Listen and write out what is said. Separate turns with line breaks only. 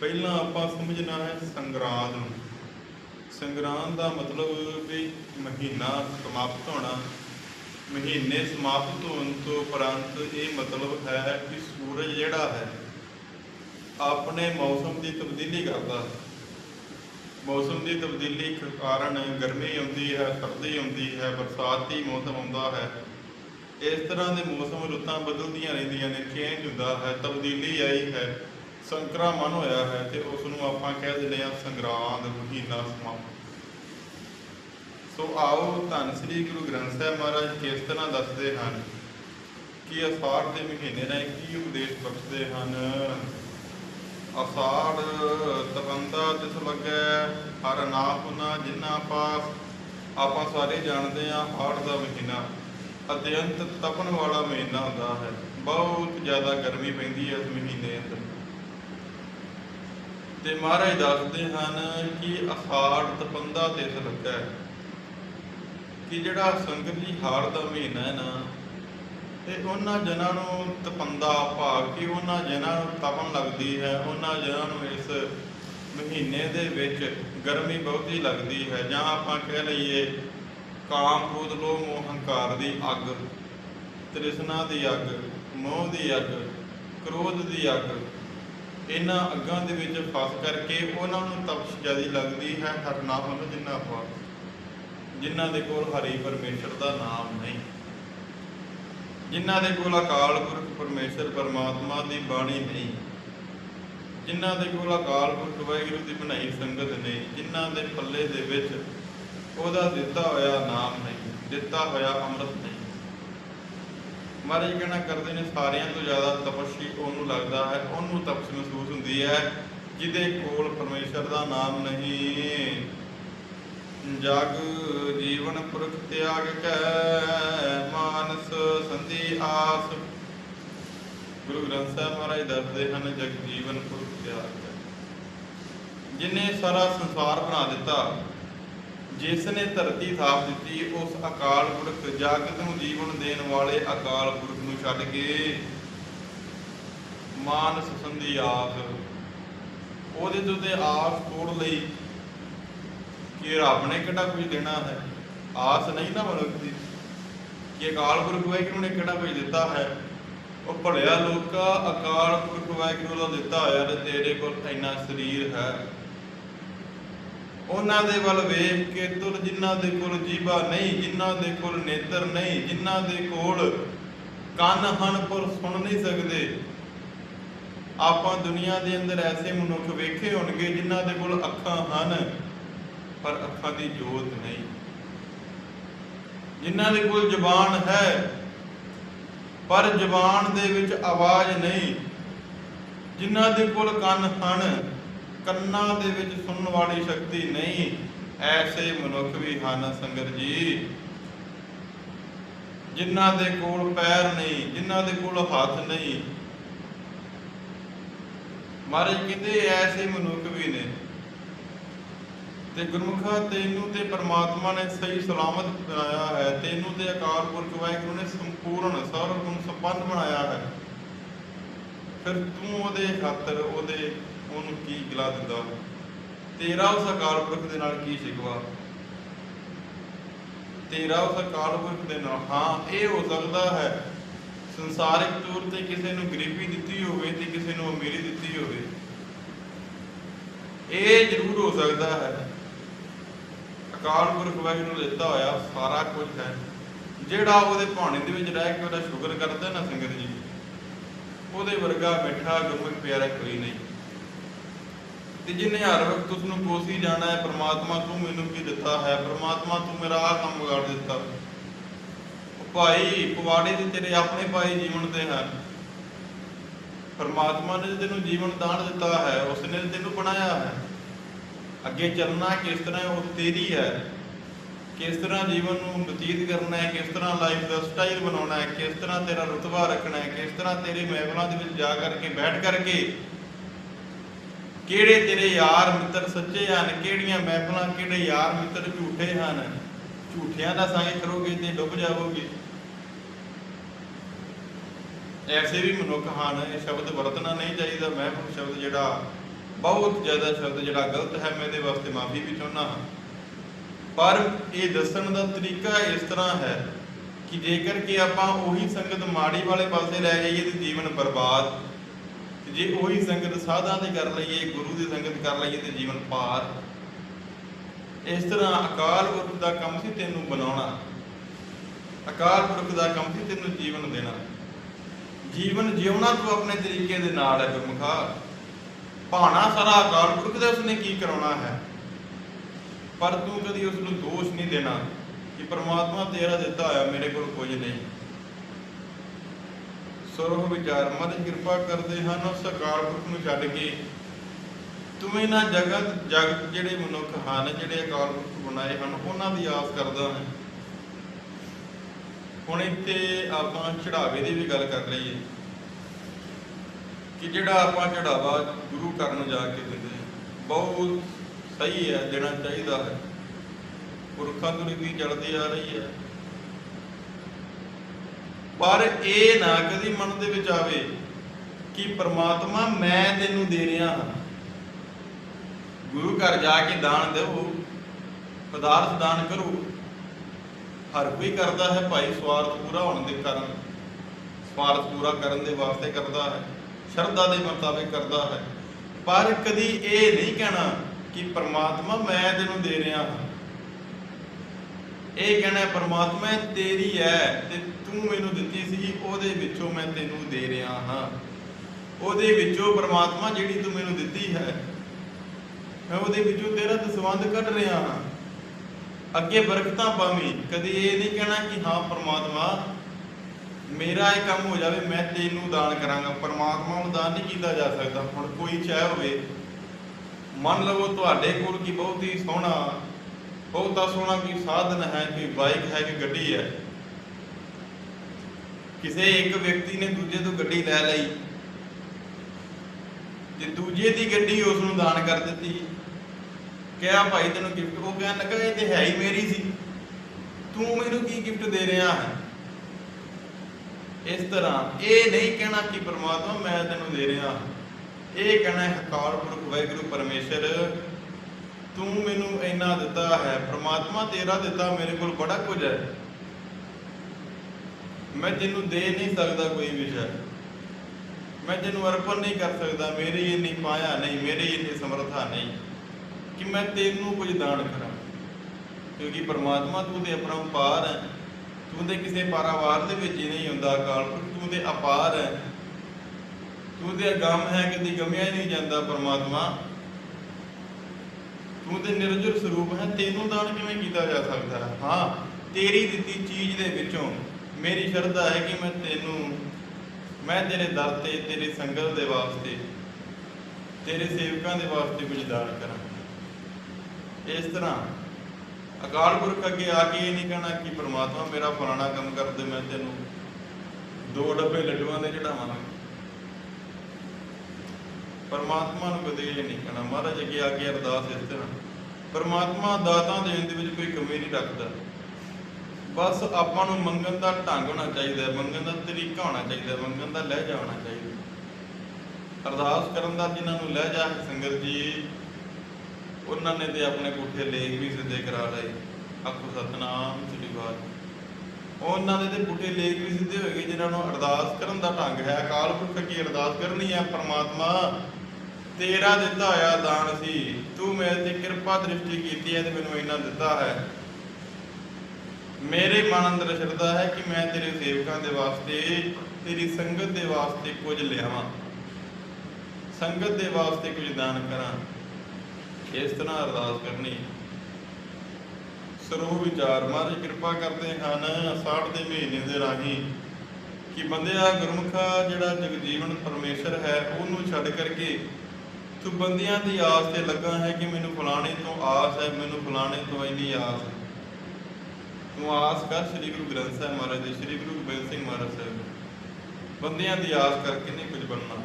ਪਹਿਲਾਂ ਆਪਾਂ ਸਮਝਣਾ ਹੈ ਸੰਗਰਾਂਦ ਨੂੰ। ਸੰਗਰਾਂਦ ਦਾ ਮਤਲਬ ਵੀ ਮਹੀਨਾ ਸਮਾਪਤ ਹੋਣਾ। ਮਹੀਨੇ ਸਮਾਪਤ ਹੋਣ ਤੋਂ ਉਪਰੰਤ ਇਹ ਮਤਲਬ ਹੈ ਕਿ ਸੂਰਜ ਜਿਹੜਾ ਹੈ, ਆਪਣੇ ਮੌਸਮ ਦੀ ਤਬਦੀਲੀ ਕਰਦਾ ਹੈ। ਮੌਸਮ ਦੀ ਤਬਦੀਲੀ ਕਾਰਨ ਗਰਮੀ ਆਉਂਦੀ ਹੈ, ਸਰਦੀ ਆਉਂਦੀ ਹੈ, ਬਰਸਾਤੀ ਮੌਸਮ ਆਉਂਦਾ ਹੈ। ਇਸ ਤਰ੍ਹਾਂ ਦੇ ਮੌਸਮ ਰੁੱਤਾਂ ਬਦਲਦੀਆਂ ਰਹਿੰਦੀਆਂ ਨੇ ਚੇਂਜ ਹੁੰਦਾ ਹੈ, ਤਬਦੀਲੀ ਆਈ ਹੈ। ਸੰਕਰਾਮਨ ਹੋਇਆ ਹੈ ਤੇ ਉਸ ਨੂੰ ਆਪਾਂ ਕਹਿ ਦਿੰਦੇ ਹਾਂ ਸੰਗਰਾਂਦ ਮਹੀਨਾ ਸਮਾਪਤ। ਸੋ ਆਓ ਧੰਨ ਸ੍ਰੀ ਗੁਰੂ ਗ੍ਰੰਥ ਸਾਹਿਬ ਮਹਾਰਾਜ ਕਿਸ ਤਰ੍ਹਾਂ ਦੱਸਦੇ ਹਨ ਕਿ ਅਸਾੜ ਦੇ ਮਹੀਨੇ ਦਾ ਕੀ ਉਪਦੇਸ਼ ਬਖਸ਼ਦੇ ਹਨ? ਅਸਾੜ ਤਬੰਦਾ ਤਿਸ ਲੱਗੈ, ਹਰ ਨਾਪੁਨਾ ਜਿਨ੍ਹਾਂ ਪਾਸ। ਆਪਾਂ ਸਾਰੇ ਜਾਣਦੇ ਹਾਂ ਹਾੜ ਦਾ ਮਹੀਨਾ ਅਤਿਅੰਤ ਤਪਨ ਵਾਲਾ ਮਹੀਨਾ ਹੁੰਦਾ ਹੈ। ਬਹੁਤ ਜ਼ਿਆਦਾ ਗਰਮੀ ਪੈਂਦੀ ਹੈ ਇਸ ਮਹੀਨੇ ਅੰਦਰ। ਤੇ ਮਹਾਰਾਜ ਦੱਸਦੇ ਹਨ ਕਿ ਅਖਾੜ ਤਪੰਦਾ ਤਿਸ ਲੱਗੈ ਕਿ ਜਿਹੜਾ ਸੰਗਤ ਜੀ ਹਾੜ ਦਾ ਮਹੀਨਾ ਹੈ ਨਾ, ਤੇ ਉਹਨਾਂ ਜਨਾਂ ਨੂੰ ਤਪੰਦਾ ਭਾਵ ਕਿ ਉਹਨਾਂ ਜਨਾਂ ਨੂੰ ਤਪਨ ਲੱਗਦੀ ਹੈ, ਉਹਨਾਂ ਜਨਾਂ ਨੂੰ ਇਸ ਮਹੀਨੇ ਦੇ ਵਿੱਚ ਗਰਮੀ ਬਹੁਤੀ ਲੱਗਦੀ ਹੈ, ਜਾਂ ਆਪਾਂ ਕਹਿ ਲਈਏ ਕਾਮ ਕ੍ਰੋਧ, ਲੋਭ, ਮੋਹ, ਹੰਕਾਰ ਦੀ ਅੱਗ, ਤ੍ਰਿਸ਼ਨਾ ਦੀ ਅੱਗ, ਮੋਹ ਦੀ ਅੱਗ, ਕ੍ਰੋਧ ਦੀ ਅੱਗ ਇਹਨਾਂ ਅੱਗਾਂ ਦੇ ਵਿੱਚ ਫਸ ਕਰਕੇ ਉਹਨਾਂ ਨੂੰ ਤਪਸ਼ ਜਿਆਦੀ ਲੱਗਦੀ ਹੈ। ਹਰ ਨਾਮ ਜਿੰਨਾ ਆਪਾਂ ਜਿਨ੍ਹਾਂ ਦੇ ਕੋਲ ਹਰੀ ਪਰਮੇਸ਼ਰ ਦਾ ਨਾਮ ਨਹੀਂ। ਜਿਨ੍ਹਾਂ ਦੇ ਕੋਲ ਅਕਾਲ ਪੁਰਖ ਪਰਮੇਸ਼ਰ ਪਰਮਾਤਮਾ ਦੀ ਬਾਣੀ ਨਹੀਂ। ਜਿਨ੍ਹਾਂ ਦੇ ਕੋਲ ਅਕਾਲ ਪੁਰਖ ਵਾਹਿਗੁਰੂ ਦੀ ਬਣਾਈ ਸੰਗਤ ਨਹੀਂ ਜਿਨ੍ਹਾਂ ਦੇ ਪੱਲੇ ਦੇ ਵਿੱਚ ਉਹਦਾ ਦਿੱਤਾ ਹੋਇਆ ਨਾਮ ਨਹੀਂ। ਦਿੱਤਾ ਹੋਇਆ ਅੰਮ੍ਰਿਤ ਨਹੀਂ। ਮਹਾਰਾਜ ਕਹਿਣਾ ਕਰਦੇ ਨੇ, ਸਾਰਿਆਂ ਤੋਂ ਜ਼ਿਆਦਾ ਤਪਸਵੀ ਉਹਨੂੰ ਲੱਗਦਾ ਹੈ, ਉਹਨੂੰ ਤਪਸ ਮਹਿਸੂਸ ਹੁੰਦੀ ਹੈ, ਜਿਹਦੇ ਕੋਲ ਪਰਮੇਸ਼ਰ ਦਾ ਨਾਮ ਨਹੀਂ। ਜਗ ਜੀਵਨ ਪੁਰਖ ਤਿਆਗ ਕੈ, ਮਾਨਸ ਸੰਧੀ ਆਸ। ਗੁਰੂ ਗ੍ਰੰਥ ਸਾਹਿਬ ਮਹਾਰਾਜ ਦੱਸਦੇ ਹਨ, ਜਗ ਜੀਵਨ ਪੁਰਖ ਤਿਆਗ ਕੈ। ਜਿਨੇ ਸਾਰਾ ਸੰਸਾਰ ਬਣਾ ਦਿੱਤਾ ਜਿਸ ਨੇ ਧਰਤੀ ਥਾਪ ਦਿੱਤੀ, ਉਸ ਅਕਾਲ ਪੁਰਖ ਜਗਤ ਨੂੰ ਜੀਵਨ ਦੇਣ ਵਾਲੇ ਅਕਾਲ ਪੁਰਖ ਨੂੰ ਛੱਡ ਕੇ ਮਾਨਸ ਸੰਧੀ ਆਸ ਉਹਦੇ ਤੋਂ ਤੇ ਆਸ ਤੋੜ ਲਈ ਕਿ ਰੱਬ ਨੇ ਕਿਹੜਾ ਕੁਝ ਦੇਣਾ ਹੈ? ਆਸ ਨਹੀਂ ਨਾ ਮਨੁੱਖ ਦੀ ਕਿ ਅਕਾਲ ਪੁਰਖ ਵਾਹਿਗੁਰੂ ਨੇ ਕਿਹੜਾ ਕੁਝ ਦਿੱਤਾ ਹੈ? ਉਹ ਭਲਿਆ ਲੋਕਾ ਅਕਾਲ ਪੁਰਖ ਵਾਹਿਗੁਰੂ ਦਾ ਦਿੱਤਾ ਹੋਇਆ ਤੇ ਤੇਰੇ ਕੋਲ ਇੰਨਾ ਸਰੀਰ ਹੈ। ਉਹਨਾਂ ਦੇ ਵੱਲ ਵੇਖ ਕੇ ਤੁਰ ਜਿਨ੍ਹਾਂ ਦੇ ਕੋਲ ਜੀਵਾ ਨਹੀਂ, ਜਿਨ੍ਹਾਂ ਦੇ ਕੋਲ ਨੇਤਰ ਨਹੀਂ, ਜਿਨ੍ਹਾਂ ਦੇ ਕੋਲ ਕੰਨ ਹਨ ਪਰ ਸੁਣ ਨਹੀਂ ਸਕਦੇ। ਆਪਾਂ ਦੁਨੀਆ ਦੇ ਅੰਦਰ ਐਸੇ ਮਨੁੱਖ ਵੇਖੇ ਹੋਣਗੇ ਜਿਨ੍ਹਾਂ ਦੇ ਕੋਲ ਅੱਖਾਂ ਹਨ, ਪਰ ਅੱਖਾਂ ਦੀ ਜੋਤ ਨਹੀਂ। ਜਿਨ੍ਹਾਂ ਦੇ ਕੋਲ ਜ਼ੁਬਾਨ ਹੈ, ਪਰ ਜ਼ੁਬਾਨ ਦੇ ਵਿੱਚ ਆਵਾਜ਼ ਨਹੀਂ। ਜਿਨ੍ਹਾਂ ਦੇ ਕੋਲ ਕੰਨ ਹਨ ਕੰਨਾਂ ਦੇ ਵਿੱਚ ਸੁਣਨ ਵਾਲੀ ਸ਼ਕਤੀ ਨਹੀਂ, ਐਸੇ ਮਨੁੱਖ ਵੀ ਹਨ ਸੰਗਤ ਜੀ। ਜਿਨ੍ਹਾਂ ਦੇ ਕੋਲ ਪੈਰ ਨਹੀਂ, ਜਿਨ੍ਹਾਂ ਦੇ ਕੋਲ ਹੱਥ ਨਹੀਂ, ਮਹਾਰਾਜ ਕਹਿੰਦੇ ਐਸੇ ਮਨੁੱਖ ਵੀ ਨੇ। ਤੇ ਗੁਰਮੁਖਾ ਤੈਨੂੰ ਤੇ ਪ੍ਰਮਾਤਮਾ ਨੇ ਸਹੀ ਸਲਾਮਤ ਬਣਾਇਆ ਹੈ, ਤੈਨੂੰ ਤੇ ਅਕਾਲ ਪੁਰਖ ਵਾਹਿਗੁਰੂ ਨੇ ਸੰਪੂਰਨ ਸਰਵ ਗੁਣ ਸੰਪੰਨ ਬਣਾਇਆ ਹੈ। ਫਿਰ ਤੂੰ ਉਹਦੇ ਖਾਤਰ, ਉਹਦੇ ਉਹਨੂੰ ਕੀ ਗਿਲਾ ਦਿੰਦਾ ਤੇਰਾ ਉਸ ਅਕਾਲ ਪੁਰਖ ਦੇ ਨਾਲ ਕੀ ਸ਼ਿਕਵਾ? ਤੇਰਾ ਉਸ ਅਕਾਲ ਪੁਰਖ ਦੇ ਨਾਲ, ਹਾਂ, ਇਹ ਹੋ ਸਕਦਾ ਹੈ। ਸੰਸਾਰਿਕ ਤੌਰ ਤੇ ਕਿਸੇ ਨੂੰ ਗਰੀਬੀ ਦਿੱਤੀ ਹੋਵੇ ਤੇ ਕਿਸੇ ਨੂੰ ਅਮੀਰੀ ਦਿੱਤੀ ਹੋਵੇ। ਇਹ ਜ਼ਰੂਰ ਹੋ ਸਕਦਾ ਹੈ। ਅਕਾਲ ਪੁਰਖ ਵਾਹਿਗੁਰੂ ਨੇ ਦਿੱਤਾ ਹੋਇਆ ਸਾਰਾ ਕੁਝ ਹੈ। ਜਿਹੜਾ ਉਹਦੇ ਭਾਣੇ ਦੇ ਵਿੱਚ ਰਹਿ ਕੇ ਉਹਦਾ ਸ਼ੁਕਰ ਕਰਦਾ ਨਾ ਸੰਗਤ ਜੀ। ਉਹਦੇ ਵਰਗਾ ਮਿੱਠਾ ਗੁਰਮੁਖ ਪਿਆਰਾ ਕੋਈ ਨਹੀਂ। ਤੇ ਜਿਹਨੇ ਹਰ ਵਕਤ ਉਸ ਨੂੰ ਕੋਸੀ ਜਾਣਾ ਹੈ ਪ੍ਰਮਾਤਮਾ ਤੂੰ ਮੈਨੂੰ ਕੀ ਦਿੱਤਾ ਹੈ? ਪ੍ਰਮਾਤਮਾ ਤੂੰ ਮੇਰਾ ਆਹ ਕੰਮ ਵਿਗਾੜ ਦਿੱਤਾ। ਭਾਈ ਪਵਾੜੇ ਦੇ ਤੇਰੇ ਆਪਣੇ ਭਾਈ ਜੀਵਨ ਦੇ ਹਨ ਪਰਮਾਤਮਾ ਨੇ ਤੈਨੂੰ ਜੀਵਨ ਦਾਨ ਦਿੱਤਾ ਹੈ ਉਸ ਨੇ ਤੈਨੂੰ ਬਣਾਇਆ ਹੈ। ਅੱਗੇ ਚੱਲਣਾ ਕਿਸ ਤਰ੍ਹਾਂ ਹੈ, ਉਹ ਤੇਰੀ ਹੈ। ਕਿਸ ਤਰ੍ਹਾਂ ਜੀਵਨ ਨੂੰ ਬਤੀਤ ਕਰਨਾ ਹੈ ਕਿਸ ਤਰ੍ਹਾਂ ਲਾਈਫ ਦਾ ਸਟਾਈਲ ਬਣਾਉਣਾ ਹੈ ਕਿਸ ਤਰ੍ਹਾਂ ਤੇਰਾ ਰੁਤਬਾ ਰੱਖਣਾ ਹੈ ਕਿਸ ਤਰ੍ਹਾਂ ਤੇਰੇ ਮਹਿਫਲਾਂ ਦੇ ਵਿੱਚ ਜਾ ਕਰਕੇ ਬੈਠ ਕਰਕੇ ਕਿਹੜੇ ਤੇਰੇ ਯਾਰ ਮਿੱਤਰ ਸੱਚੇ ਹਨ? ਕਿਹੜੀਆਂ ਮਹਿਫਲਾਂ ਕਿਹੜੇ ਯਾਰ ਮਿੱਤਰ ਝੂਠੇ ਹਨ? ਝੂਠਿਆਂ ਦਾ ਸੰਗ ਕਰੋਗੇ ਤੇ ਡੁੱਬ ਜਾਵੋਗੇ। ਐਸੇ ਵੀ ਮਨੁੱਖ ਹਨ, ਇਹ ਸ਼ਬਦ ਵਰਤਣਾ ਨਹੀਂ ਚਾਹੀਦਾ। ਮਹਿਫਲ ਸ਼ਬਦ ਜਿਹੜਾ, ਬਹੁਤ ਜ਼ਿਆਦਾ ਸ਼ਬਦ ਜਿਹੜਾ ਗਲਤ ਹੈ ਮੈਂ ਇਹਦੇ ਵਾਸਤੇ ਮਾਫੀ ਵੀ ਚਾਹੁੰਦਾ ਹਾਂ। ਪਰ ਇਹ ਦੱਸਣ ਦਾ ਤਰੀਕਾ ਇਸ ਤਰ੍ਹਾਂ ਹੈ ਕਿ ਜੇਕਰ ਕਿ ਆਪਾਂ ਉਹੀ ਸੰਗਤ ਮਾੜੀ ਵਾਲੇ ਪਾਸੇ ਲੈ ਜਾਈਏ ਤੇ ਜੀਵਨ ਬਰਬਾਦ ਜੇ ਉਹੀ ਸੰਗਤ ਸਾਧਾਂ ਦੀ ਕਰ ਲਈਏ, ਗੁਰੂ ਦੀ ਸੰਗਤ ਕਰ ਲਈਏ ਤੇ ਜੀਵਨ ਪਾਰ। ਇਸ ਤਰ੍ਹਾਂ ਅਕਾਲ ਪੁਰਖ ਦਾ ਕੰਮ ਸੀ ਤੈਨੂੰ ਬਣਾਉਣਾ। ਅਕਾਲ ਪੁਰਖ ਦਾ ਕੰਮ ਸੀ ਤੈਨੂੰ ਜੀਵਨ ਦੇਣਾ। ਜੀਵਨ ਜਿਉਣਾ ਤੂੰ ਆਪਣੇ ਤਰੀਕੇ ਦੇ ਨਾਲ ਹੈ ਗੁਰਮੁਖਾ। ਭਾਣਾ ਸਾਰਾ ਅਕਾਲ ਪੁਰਖ ਦਾ, ਉਸਨੇ ਕੀ ਕਰਾਉਣਾ ਹੈ? ਪਰ ਤੂੰ ਕਦੀ ਉਸ ਨੂੰ ਦੋਸ਼ ਨਹੀਂ ਦੇਣਾ ਕਿ ਪ੍ਰਮਾਤਮਾ ਤੇਰਾ ਦਿੱਤਾ ਹੋਇਆ ਮੇਰੇ ਕੋਲ ਕੁਝ ਨਹੀਂ। ਸਰਵ ਵਿਚਾਰ ਮਦ ਕਿਰਪਾ ਕਰਦੇ ਹਨ, ਉਸ ਪੁਰਖ ਨੂੰ ਛੱਡ ਕੇ। ਤੂੰ ਇਹਨਾਂ ਜਗਤ ਜਗ ਜਿਹੜੇ ਮਨੁੱਖ ਹਨ, ਜਿਹੜੇ ਅਕਾਲ ਪੁਰਖ ਬਣਾਏ ਹਨ, ਉਹਨਾਂ ਦੀ ਆਸ ਕਰਦਾ ਹੈ। ਹੁਣ ਇੱਥੇ ਆਪਾਂ ਚੜਾਵੇ ਦੀ ਵੀ ਗੱਲ ਕਰ ਲਈਏ ਕਿ ਜਿਹੜਾ ਆਪਾਂ ਚੜਾਵਾ ਗੁਰੂ ਘਰ ਨੂੰ ਜਾ ਕੇ ਦਿੰਦੇ ਬਹੁਤ ਸਹੀ ਹੈ, ਦੇਣਾ ਚਾਹੀਦਾ ਹੈ। ਪੁਰਖਾਂ ਤੋਂ ਰੀਤੀ ਚੱਲਦੀ ਆ ਰਹੀ ਹੈ। ਪਰ ਇਹ ਨਾ ਕਦੀ ਮਨ ਦੇ ਵਿੱਚ ਆਵੇ ਕਿ ਪ੍ਰਮਾਤਮਾ ਮੈਂ ਤੈਨੂੰ ਦੇ ਰਿਹਾ ਹਾਂ। ਗੁਰੂ ਘਰ ਜਾ ਕੇ ਦਾਨ ਦਿਓ, ਪਦਾਰਥ ਦਾਨ ਕਰੋ। ਹਰ ਕੋਈ ਕਰਦਾ ਹੈ ਭਾਈ, ਸਵਾਰਥ ਪੂਰਾ ਹੋਣ ਦੇ ਕਾਰਨ। ਸਵਾਰਥ ਪੂਰਾ ਕਰਨ ਦੇ ਵਾਸਤੇ ਕਰਦਾ ਹੈ, ਸ਼ਰਧਾ ਦੇ ਮੁਤਾਬਿਕ ਕਰਦਾ ਹੈ। ਪਰ ਕਦੀ ਇਹ ਨਹੀਂ ਕਹਿਣਾ ਕਿ ਪ੍ਰਮਾਤਮਾ ਮੈਂ ਤੈਨੂੰ ਦੇ ਰਿਹਾ ਹਾਂ। ਇਹ ਕਹਿਣਾ ਪ੍ਰਮਾਤਮਾ ਤੇਰੀ ਹੈ ਤੇ ਤੂੰ ਮੈਨੂੰ ਦਿੱਤੀ ਸੀ ਉਹਦੇ ਵਿੱਚੋਂ ਮੈਂ ਤੈਨੂੰ ਦੇ ਰਿਹਾ ਹਾਂ। ਉਹਦੇ ਵਿੱਚੋਂ ਪ੍ਰਮਾਤਮਾ ਜਿਹੜੀ ਤੂੰ ਮੈਨੂੰ ਦਿੱਤੀ ਹੈ, ਮੈਂ ਉਹਦੇ ਵਿੱਚੋਂ ਤੇਰਾ ਦਸਵੰਦ ਕੱਢ ਰਿਹਾ ਹਾਂ। ਅੱਗੇ ਬਰਕਤਾਂ ਪਾਵੀਂ। ਕਦੀ ਇਹ ਨਹੀਂ ਕਹਿਣਾ ਕਿ, ਹਾਂ, ਪਰਮਾਤਮਾ, ਮੇਰਾ ਇਹ ਕੰਮ ਹੋ ਜਾਵੇ, ਮੈਂ ਤੈਨੂੰ ਦਾਨ ਕਰਾਂਗਾ। ਪ੍ਰਮਾਤਮਾ ਨੂੰ ਦਾਨ ਨਹੀਂ ਕੀਤਾ ਜਾ ਸਕਦਾ। ਹੁਣ ਕੋਈ ਚਾਹ ਹੋਵੇ, ਮੰਨ ਲਵੋ ਤੁਹਾਡੇ ਕੋਲ ਕੀ ਬਹੁਤ ਹੀ ਸੋਹਣਾ ਬਹੁਤਾ ਸੋਹਣਾ ਕੋਈ ਸਾਧਨ ਹੈ ਕੋਈ ਬਾਈਕ ਹੈ ਕੋਈ ਗੱਡੀ ਹੈ। ਕਿਸੇ ਇੱਕ ਵਿਅਕਤੀ ਨੇ ਦੂਜੇ ਤੋਂ ਗੱਡੀ ਲੈ ਲਈ। ਤੇ ਦੂਜੇ ਦੀ ਗੱਡੀ ਉਸ ਨੂੰ ਦਾਨ ਕਰ ਦਿੱਤੀ, ਕਿਹਾ, ਭਾਈ, ਤੈਨੂੰ ਗਿਫਟ ਉਹ ਕਹਿਣ ਲੱਗਾ, ਇਹ ਤੇ ਹੈ ਹੀ ਮੇਰੀ ਸੀ। ਤੂੰ ਮੈਨੂੰ ਕੀ ਗਿਫਟ ਦੇ ਰਿਹਾ ਹੈ? ਇਸ ਤਰ੍ਹਾਂ ਇਹ ਨਹੀਂ ਕਹਿਣਾ ਕਿ ਪ੍ਰਮਾਤਮਾ ਮੈਂ ਤੈਨੂੰ ਦੇ ਰਿਹਾ। ਇਹ ਕਹਿਣਾ ਹੈ ਅਕਾਲ ਪੁਰਖ ਵਾਹਿਗੁਰੂ ਪਰਮੇਸ਼ਰ ਤੂੰ ਮੈਨੂੰ ਇੰਨਾ ਦਿੱਤਾ ਹੈ, ਪ੍ਰਮਾਤਮਾ ਤੇਰਾ ਦਿੱਤਾ ਮੇਰੇ ਕੋਲ ਬੜਾ ਕੁਝ ਹੈ। ਮੈਂ ਤੈਨੂੰ ਦੇ ਨਹੀਂ ਸਕਦਾ ਕੋਈ ਵਿਸ਼ਾ ਮੈਂ ਤੈਨੂੰ ਅਰਪਣ ਨਹੀਂ ਕਰ ਸਕਦਾ, ਮੇਰੀ ਇੰਨੀ ਮਾਇਆ ਨਹੀਂ, ਮੇਰੀ ਇੰਨੀ ਸਮਰੱਥਾ ਨਹੀਂ ਕਿ ਮੈਂ ਤੈਨੂੰ ਕੁਝ ਦਾਨ ਕਰਾਂ। ਕਿਉਂਕਿ ਪ੍ਰਮਾਤਮਾ ਤੂੰ ਤੇ ਅਪਰੰਪਾਰ ਹੈ। ਤੂੰ ਤੇ ਕਿਸੇ ਪਾਰਾਵਾਰ ਦੇ ਵਿੱਚ ਹੀ ਨਹੀਂ ਹੁੰਦਾ ਅਕਾਲ ਪੁਰਖ ਤੂੰ ਤੇ ਅਪਾਰ ਹੈ। ਤੂੰ ਤੇ ਅਗੰਮ ਹੈ, ਕਦੀ ਗਮਿਆ ਹੀ ਨਹੀਂ ਜਾਂਦਾ ਪ੍ਰਮਾਤਮਾ। ਤੂੰ ਤੇ ਨਿਰਜਰ ਸਰੂਪ ਹੈ, ਤੈਨੂੰ ਦਾਨ ਕਿਵੇਂ ਕੀਤਾ ਜਾ ਸਕਦਾ ਹੈ? ਹਾਂ, ਤੇਰੀ ਦਿੱਤੀ ਚੀਜ਼ ਦੇ ਵਿੱਚੋਂ ਮੇਰੀ ਸ਼ਰਧਾ ਹੈ ਕਿ ਮੈਂ ਤੈਨੂੰ, ਮੈਂ ਤੇਰੇ ਦਰ ਤੇ, ਤੇਰੀ ਸੰਗਤ ਦੇ ਵਾਸਤੇ, ਤੇਰੇ ਸੇਵਕਾਂ ਦੇ ਵਾਸਤੇ ਕੁਝ ਦਾਨ ਕਰਾਂ। ਇਸ ਤਰ੍ਹਾਂ ਅਕਾਲ ਪੁਰਖ ਅੱਗੇ ਆ ਕੇ ਇਹ ਨਹੀਂ ਕਹਿਣਾ ਕਿ ਪ੍ਰਮਾਤਮਾ ਮੇਰਾ ਫਲਾਣਾ ਕੰਮ ਕਰਦੇ ਮੈਂ ਤੈਨੂੰ ਦੋ ਡੱਬੇ ਲੱਡੂਆਂ ਦੇ ਚੜਾਵਾਂਗਾ ਪਰਮਾਤਮਾ ਨੂੰ ਕਦੇ ਇਹ ਨਹੀਂ ਕਹਿਣਾ। ਮਹਾਰਾਜ ਅੱਗੇ ਆ ਕੇ ਅਰਦਾਸ ਇਸ ਤਰ੍ਹਾਂ। ਪਰਮਾਤਮਾ ਦਾਤਾਂ ਦੇਣ ਦੇ ਵਿੱਚ ਕੋਈ ਕਮੀ ਨਹੀਂ ਰੱਖਦਾ। ਬਸ ਆਪਾਂ ਨੂੰ ਮੰਗਣ ਦਾ ਢੰਗ ਹੋਣਾ ਚਾਹੀਦਾ ਹੈ, ਮੰਗਣ ਦਾ ਤਰੀਕਾ ਹੋਣਾ ਚਾਹੀਦਾ ਹੈ, ਮੰਗਣ ਦਾ ਲਹਿਜਾ ਹੋਣਾ ਚਾਹੀਦਾ ਅਰਦਾਸ ਕਰਨ ਦਾ ਜਿਨ੍ਹਾਂ ਨੂੰ ਲਹਿਜਾ ਹੈ, ਸੰਗਤ ਜੀ, ਉਹਨਾਂ ਨੇ ਤੇ ਆਪਣੇ ਪੁੱਠੇ ਲੇਖ ਵੀ ਸਿੱਧੇ ਕਰਾ ਲਏ। ਆਖੋ ਸਤਨਾਮ, ਸ੍ਰੀ ਵਾਹਿਗੁਰੂ। ਉਹਨਾਂ ਦੇ ਤੇ ਪੁੱਠੇ ਲੇਖ ਵੀ ਸਿੱਧੇ ਹੋ ਗਏ, ਜਿਨ੍ਹਾਂ ਨੂੰ ਅਰਦਾਸ ਕਰਨ ਦਾ ਢੰਗ ਹੈ। ਅਕਾਲ ਪੁਰਖ ਕੀ ਅਰਦਾਸ ਕਰਨੀ ਹੈ, ਪਰਮਾਤਮਾ ਤੇਰਾ ਦਿੱਤਾ ਹੋਇਆ ਦਾਨ ਸੀ, ਤੂੰ ਮੇਰੇ ਤੇ ਕਿਰਪਾ ਦ੍ਰਿਸ਼ਟੀ ਕੀਤੀ ਹੈ ਤੇ ਮੈਨੂੰ ਇੰਨਾ ਦਿੱਤਾ ਹੈ। ਮੇਰੇ ਮਨ ਅੰਦਰ ਸ਼ਰਧਾ ਹੈ ਕਿ ਮੈਂ ਤੇਰੇ ਸੇਵਕਾਂ ਦੇ ਵਾਸਤੇ, ਤੇਰੀ ਸੰਗਤ ਦੇ ਵਾਸਤੇ ਕੁਝ ਲਿਆਵਾਂ। ਸੰਗਤ ਦੇ ਵਾਸਤੇ ਕੁਝ ਦਾਨ ਕਰਾਂ। ਇਸ ਤਰ੍ਹਾਂ ਅਰਦਾਸ ਕਰਨੀ। ਸਰੋ ਵਿਚਾਰ ਮਹਾਰਾਜ ਕਿਰਪਾ ਕਰਦੇ ਹਨ ਅਸਾੜ ਦੇ ਮਹੀਨੇ ਦੇ ਰਾਹੀਂ ਕਿ ਬੰਦਿਆ ਗੁਰਮੁਖਾ ਜਿਹੜਾ ਜਗਜੀਵਨ ਪਰਮੇਸ਼ਰ ਹੈ, ਉਹਨੂੰ ਛੱਡ ਕਰਕੇ ਤੂੰ ਬੰਦਿਆਂ ਦੀ ਆਸ ਤੇ ਲੱਗਾ ਹੈ ਕਿ ਮੈਨੂੰ ਫਲਾਣੇ ਤੋਂ ਆਸ ਹੈ, ਮੈਨੂੰ ਫਲਾਣੇ ਤੋਂ ਇੰਨੀ ਆਸ ਹੈ। ਤੂੰ ਆਸ ਕਰ ਸ੍ਰੀ ਗੁਰੂ ਗ੍ਰੰਥ ਸਾਹਿਬ ਮਹਾਰਾਜ ਦੇ, ਸ੍ਰੀ ਗੁਰੂ ਗੋਬਿੰਦ ਸਿੰਘ ਮਹਾਰਾਜ ਸਾਹਿਬ। ਬੰਦਿਆਂ ਦੀ ਆਸ ਕਰਕੇ ਨਹੀਂ ਕੁਝ ਬਣਨਾ।